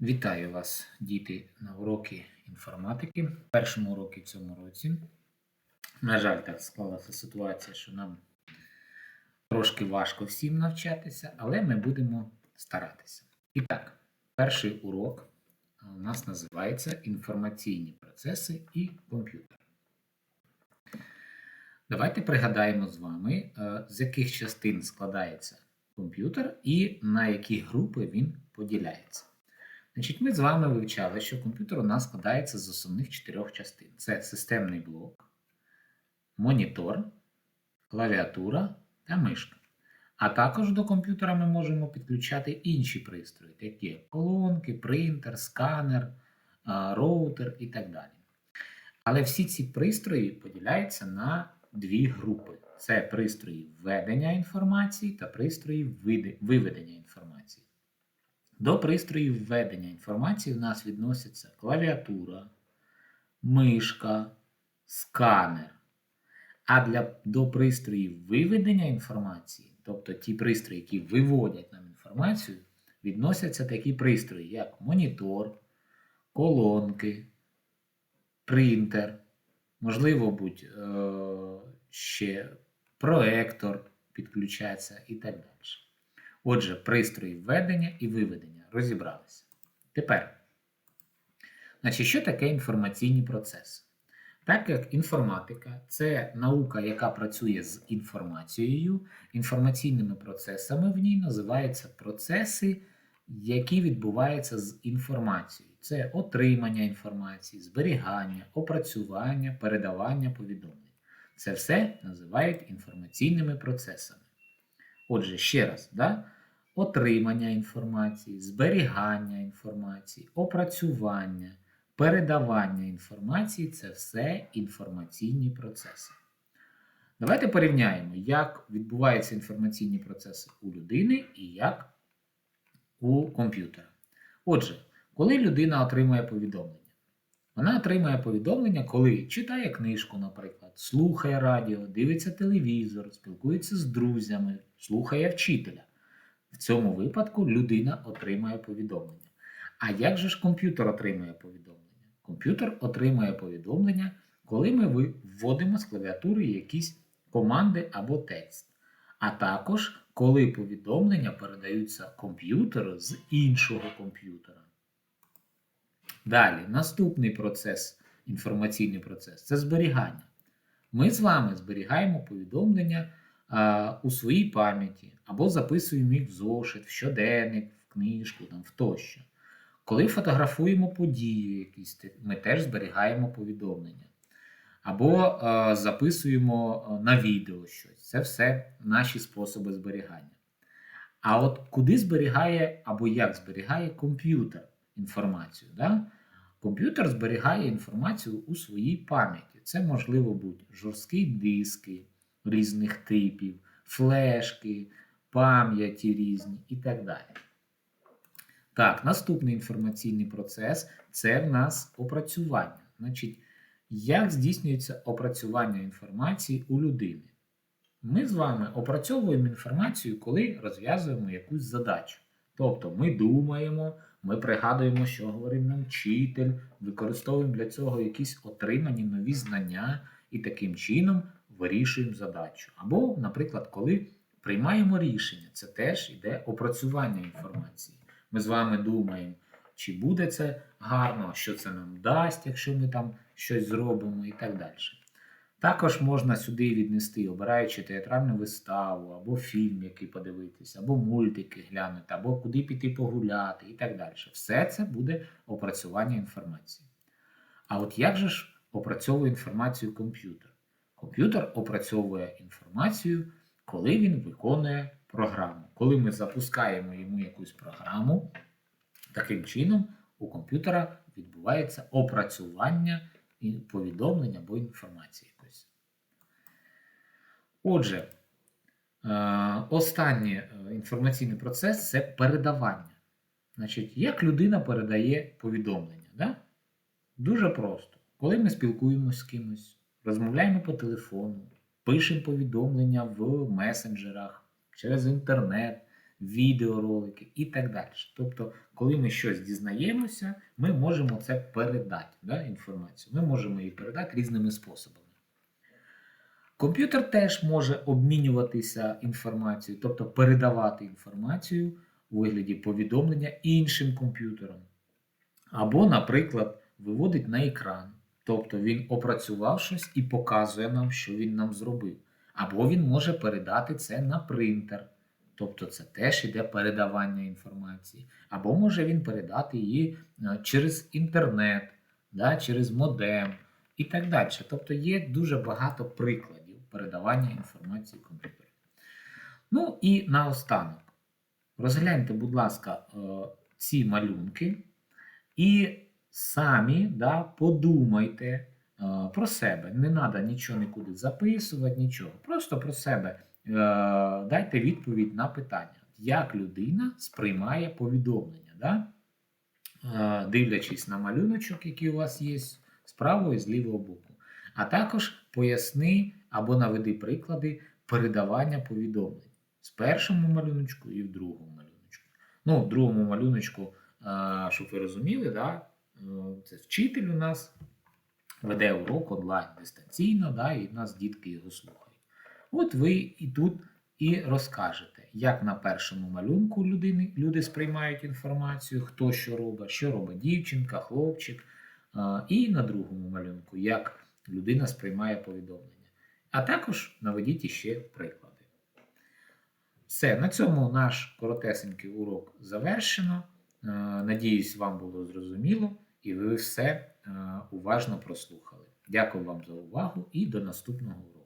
Вітаю вас, діти, на уроки інформатики. В першому уроці в цьому році. На жаль, так склалася ситуація, що нам трошки важко всім навчатися, але ми будемо старатися. І так, перший урок у нас називається інформаційні процеси і комп'ютер. Давайте пригадаємо з вами, з яких частин складається комп'ютер і на які групи він поділяється. Значить, Ми з вами вивчали, що комп'ютер у нас складається з основних чотирьох частин: це системний блок, монітор, клавіатура та мишка. А також до комп'ютера ми можемо підключати інші пристрої, такі як колонки, принтер, сканер, роутер і так далі. Але всі ці пристрої поділяються на дві групи: це пристрої введення інформації та пристрої виведення інформації. До пристроїв введення інформації в нас відносяться клавіатура, мишка, сканер. А для, до пристроїв виведення інформації, тобто ті пристрої, які виводять нам інформацію, відносяться такі пристрої, як монітор, колонки, принтер, можливо, будь е, ще проектор підключається і так далі. Отже, пристрої введення і виведення розібралися. Тепер, значить, що таке інформаційні процеси? Так як інформатика це наука, яка працює з інформацією, інформаційними процесами в ній називаються процеси, які відбуваються з інформацією. Це отримання інформації, зберігання, опрацювання, передавання повідомлень. Це все називають інформаційними процесами. Отже, ще раз, да? Отримання інформації, зберігання інформації, опрацювання, передавання інформації це все інформаційні процеси. Давайте порівняємо, як відбуваються інформаційні процеси у людини і як у комп'ютера. Отже, коли людина отримує повідомлення, вона отримує повідомлення, коли читає книжку, наприклад, слухає радіо, дивиться телевізор, спілкується з друзями, слухає вчителя. В цьому випадку людина отримує повідомлення. А як же ж комп'ютер отримує повідомлення? Комп'ютер отримує повідомлення, коли ми вводимо з клавіатури якісь команди або текст. А також коли повідомлення передаються комп'ютеру з іншого комп'ютера. Далі, наступний процес, інформаційний процес це зберігання. Ми з вами зберігаємо повідомлення у своїй пам'яті або записуємо їх в зошит, в щоденник, в книжку, там, в тощо. Коли фотографуємо події, якісь, ми теж зберігаємо повідомлення. Або а, записуємо на відео щось. Це все наші способи зберігання. А от куди зберігає або як зберігає комп'ютер інформацію? Да? Комп'ютер зберігає інформацію у своїй пам'яті. Це можливо бути жорсткі диски різних типів, флешки, пам'яті різні і так далі. Так, наступний інформаційний процес це в нас опрацювання. Значить, як здійснюється опрацювання інформації у людини? Ми з вами опрацьовуємо інформацію, коли розв'язуємо якусь задачу. Тобто ми думаємо, ми пригадуємо, що говорив нам вчитель, використовуємо для цього якісь отримані нові знання і таким чином вирішуємо задачу. Або, наприклад, коли приймаємо рішення, це теж йде опрацювання інформації. Ми з вами думаємо, чи буде це гарно, що це нам дасть, якщо ми там щось зробимо і так далі. Також можна сюди віднести, обираючи театральну виставу, або фільм, який подивитися, або мультики глянути, або куди піти погуляти і так далі. Все це буде опрацювання інформації. А от як же ж опрацьовує інформацію комп'ютер? Комп'ютер опрацьовує інформацію, коли він виконує програму. Коли ми запускаємо йому якусь програму, таким чином у комп'ютера відбувається опрацювання повідомлення або інформації якоїсь. Отже, останній інформаційний процес це передавання. Значить, як людина передає повідомлення? Да? Дуже просто. Коли ми спілкуємося з кимось, розмовляємо по телефону, пишемо повідомлення в месенджерах, через інтернет, відеоролики і так далі. Тобто, коли ми щось дізнаємося, ми можемо це передати, да, інформацію. Ми можемо її передати різними способами. Комп'ютер теж може обмінюватися інформацією, тобто передавати інформацію у вигляді повідомлення іншим комп'ютерам. Або, наприклад, виводить на екран. Тобто він опрацював щось і показує нам, що він нам зробив. Або він може передати це на принтер. Тобто це теж іде передавання інформації. Або може він передати її е, через інтернет, да, через модем і так далі. Тобто є дуже багато прикладів передавання інформації комп'ютеру. Ну і наостанок. Розгляньте, будь ласка, е, ці малюнки і самі да, подумайте е, про себе. Не треба нічого нікуди записувати, нічого. Просто про себе е, дайте відповідь на питання, як людина сприймає повідомлення. Да? Е, Дивлячись на малюночок, який у вас є з правого і з лівого боку. А також поясни або наведи приклади передавання повідомлень з першому малюночку і в другому малюночку. Ну, в другому малюночку, щоб ви розуміли, да, це вчитель у нас веде урок онлайн дистанційно, да, і в нас дітки його слухають. От ви і тут і розкажете, як на першому малюнку людини, люди сприймають інформацію, хто що робить, що робить дівчинка, хлопчик, і на другому малюнку, як людина сприймає повідомлення. А також наведіть іще приклади. Все, на цьому наш коротесенький урок завершено. Надіюсь, вам було зрозуміло і ви все е, уважно прослухали. Дякую вам за увагу і до наступного уроку.